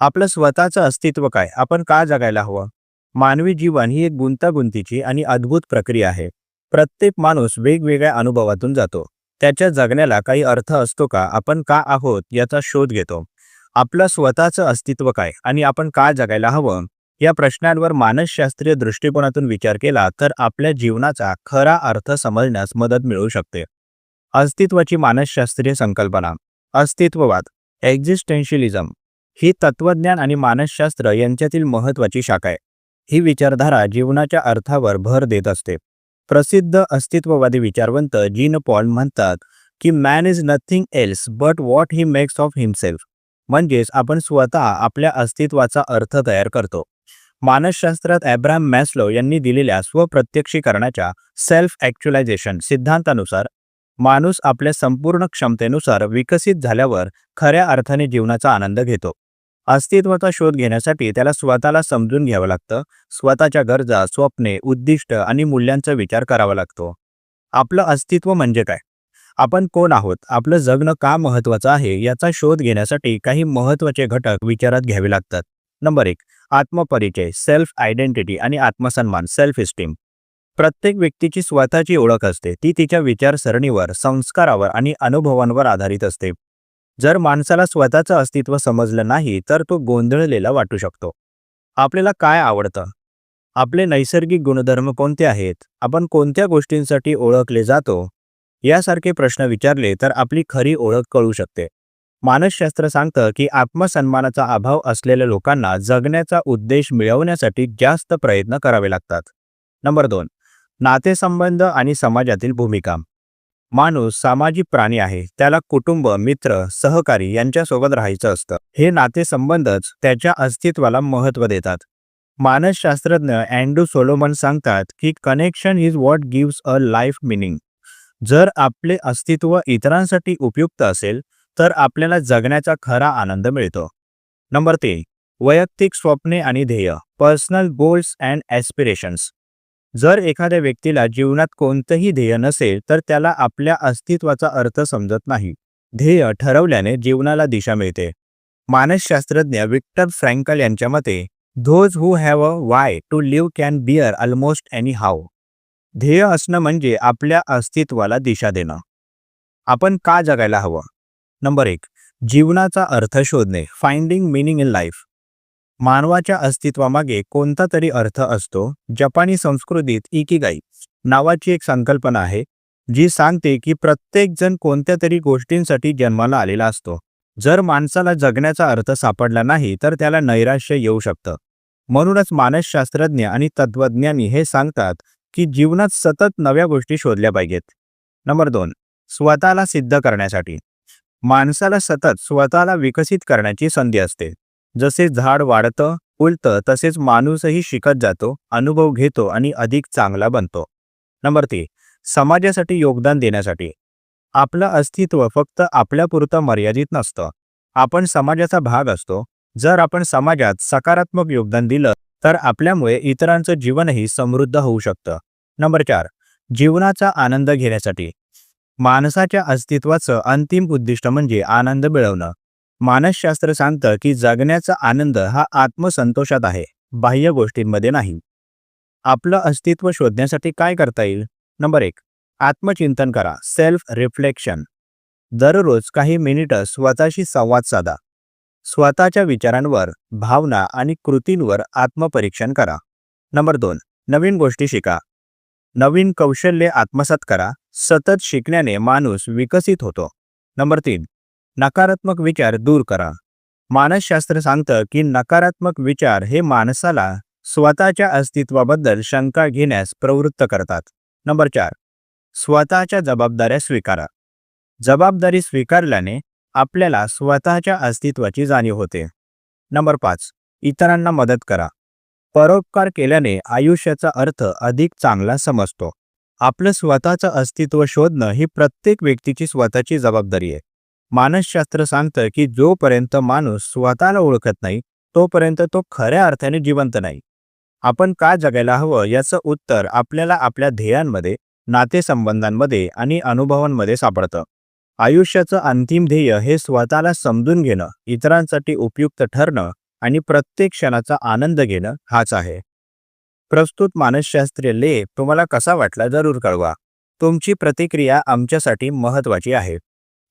आपलं स्वतःचं अस्तित्व काय? आपण का जगायला हवं? मानवी जीवन ही एक गुंतागुंतीची आणि अद्भुत प्रक्रिया आहे. प्रत्येक माणूस वेगवेगळ्या अनुभवातून जातो. त्याच्या जगण्याला काही अर्थ असतो का? आपण का आहोत? याचा शोध घेतो. आपलं स्वतःचं अस्तित्व काय? आणि आपण का जगायला हवं? या प्रश्नांवर मानसशास्त्रीय दृष्टिकोनातून विचार केला तर आपल्या जीवनाचा खरा अर्थ समजण्यास मदत मिळू शकते. अस्तित्वाची मानसशास्त्रीय संकल्पना. अस्तित्ववाद. एक्झिस्टेन्शियलिझम ही तत्वज्ञान आणि मानसशास्त्र यांच्यातील महत्वाची शाखा आहे. ही विचारधारा जीवनाच्या अर्थावर भर देत असते. प्रसिद्ध अस्तित्ववादी विचारवंत जीन पॉल म्हणतात की man is nothing else but what he makes of himself म्हणजेच आपण स्वतः आपल्या अस्तित्वाचा अर्थ तयार करतो. मानसशास्त्रात ॲब्राम मॅस्लो यांनी दिलेल्या स्वप्रत्यक्षीकरणाच्या सेल्फ ॲक्च्युलायझेशन सिद्धांतानुसार माणूस आपल्या संपूर्ण क्षमतेनुसार विकसित झाल्यावर खऱ्या अर्थाने जीवनाचा आनंद घेतो. अस्तित्वाचा शोध घेण्यासाठी त्याला स्वतःला समजून घ्यावं लागतं. स्वतःच्या गरजा स्वप्ने उद्दिष्ट आणि मूल्यांचा विचार करावा लागतो. आपलं अस्तित्व म्हणजे काय? आपण कोण आहोत? आपलं जगणं का महत्त्वाचं आहे? याचा शोध घेण्यासाठी काही महत्त्वाचे घटक विचारात घ्यावे लागतात. नंबर एक आत्मपरिचय सेल्फ आयडेंटिटी आणि आत्मसन्मान सेल्फ इस्टीम प्रत्येक व्यक्तीची स्वतःची ओळख असते. ती तिच्या विचारसरणीवर संस्कारावर आणि अनुभवांवर आधारित असते. जर माणसाला स्वतःचं अस्तित्व समजलं नाही तर तो गोंधळलेला वाटू शकतो. आपल्याला काय आवडतं? आपले नैसर्गिक गुणधर्म कोणते आहेत? आपण कोणत्या गोष्टींसाठी ओळखले जातो? यासारखे प्रश्न विचारले तर आपली खरी ओळख कळू शकते. मानसशास्त्र सांगतं की आत्मसन्मानाचा अभाव असलेल्या लोकांना जगण्याचा उद्देश मिळवण्यासाठी जास्त प्रयत्न करावे लागतात. नंबर दोन नातेसंबंध आणि समाजातील भूमिका. माणूस सामाजिक प्राणी आहे त्याला कुटुंब मित्र सहकारी यांच्यासोबत राहायचं असतं. हे नातेसंबंधच त्याच्या अस्तित्वाला महत्त्व देतात. मानसशास्त्रज्ञ अँड्रू सोलोमन सांगतात की connection is what gives a life meaning जर आपले अस्तित्व इतरांसाठी उपयुक्त असेल तर आपल्याला जगण्याचा खरा आनंद मिळतो. नंबर तीन वैयक्तिक स्वप्ने आणि ध्येय पर्सनल गोल्स अँड ॲस्पिरेशन्स जर एखाद्या व्यक्तीला जीवनात कोणतंही ध्येय नसेल तर त्याला आपल्या अस्तित्वाचा अर्थ समजत नाही. ध्येय ठरवल्याने जीवनाला दिशा मिळते. मानसशास्त्रज्ञ विक्टर फ्रँकल यांच्या मते those who have a why to live can bear almost any how ध्येय असणं म्हणजे आपल्या अस्तित्वाला दिशा देणं. आपण का जगायला हवं? नंबर एक जीवनाचा अर्थ शोधणे फाइंडिंग मिनिंग इन लाईफ मानवाच्या अस्तित्वामागे कोणता तरी अर्थ असतो जपानी संस्कृतीत इकिगाई नावाची एक संकल्पना आहे जी सांगते की प्रत्येकजण कोणत्या तरी गोष्टींसाठी जन्माला आलेला असतो. जर माणसाला जगण्याचा अर्थ सापडला नाही तर त्याला नैराश्य येऊ शकतं. म्हणूनच मानसशास्त्रज्ञ आणि तत्वज्ञानी हे सांगतात की जीवनात सतत नव्या गोष्टी शोधल्या पाहिजेत. नंबर दोन स्वतःला सिद्ध करण्यासाठी. माणसाला सतत स्वतःला विकसित करण्याची संधी असते. जसे झाड वाढतं फुलतं तसेच माणूसही शिकत जातो अनुभव घेतो आणि अधिक चांगला बनतो. नंबर तीन समाजासाठी योगदान देण्यासाठी. आपलं अस्तित्व फक्त आपल्यापुरतं मर्यादित नसतं. आपण समाजाचा भाग असतो. जर आपण समाजात सकारात्मक योगदान दिलं तर आपल्यामुळे इतरांचं जीवनही समृद्ध होऊ शकतं. नंबर चार जीवनाचा आनंद घेण्यासाठी. माणसाच्या अस्तित्वाचं अंतिम उद्दिष्ट म्हणजे आनंद मिळवणं. मानसशास्त्र सांगतं की जगण्याचा आनंद हा आत्मसंतोषात आहे बाह्य गोष्टींमध्ये नाही. आपलं अस्तित्व शोधण्यासाठी काय करता येईल? नंबर एक आत्मचिंतन करा सेल्फ रिफ्लेक्शन दररोज काही मिनिटं स्वतःशी संवाद साधा. स्वतःच्या विचारांवर भावना आणि कृतींवर आत्मपरीक्षण करा. नंबर दोन नवीन गोष्टी शिका. नवीन कौशल्ये आत्मसात करा सतत शिकण्याने माणूस विकसित होतो. नंबर तीन नकारात्मक विचार दूर करा. मानसशास्त्र सांगतं की नकारात्मक विचार हे माणसाला स्वतःच्या अस्तित्वाबद्दल शंका घेण्यास प्रवृत्त करतात. नंबर चार. स्वतःच्या जबाबदाऱ्या स्वीकारा. जबाबदारी स्वीकारल्याने आपल्याला स्वतःच्या अस्तित्वाची जाणीव होते. नंबर पाच. इतरांना मदत करा. परोपकार केल्याने आयुष्याचा अर्थ अधिक चांगला समजतो. आपलं स्वतःचं अस्तित्व शोधणं ही प्रत्येक व्यक्तीची स्वतःची जबाबदारी आहे. मानसशास्त्र सांगतं की जोपर्यंत माणूस स्वतःला ओळखत नाही तोपर्यंत तो खऱ्या अर्थाने जिवंत नाही. आपण का जगायला हवं याचं उत्तर आपल्याला आपल्या ध्येयांमध्ये नातेसंबंधांमध्ये आणि अनुभवांमध्ये सापडतं. आयुष्याचं अंतिम ध्येय हे स्वतःला समजून घेणं इतरांसाठी उपयुक्त ठरणं आणि प्रत्येक क्षणाचा आनंद घेणं हाच आहे. प्रस्तुत मानसशास्त्रीय लेख तुम्हाला कसा वाटला जरूर कळवा. तुमची प्रतिक्रिया आमच्यासाठी महत्त्वाची आहे.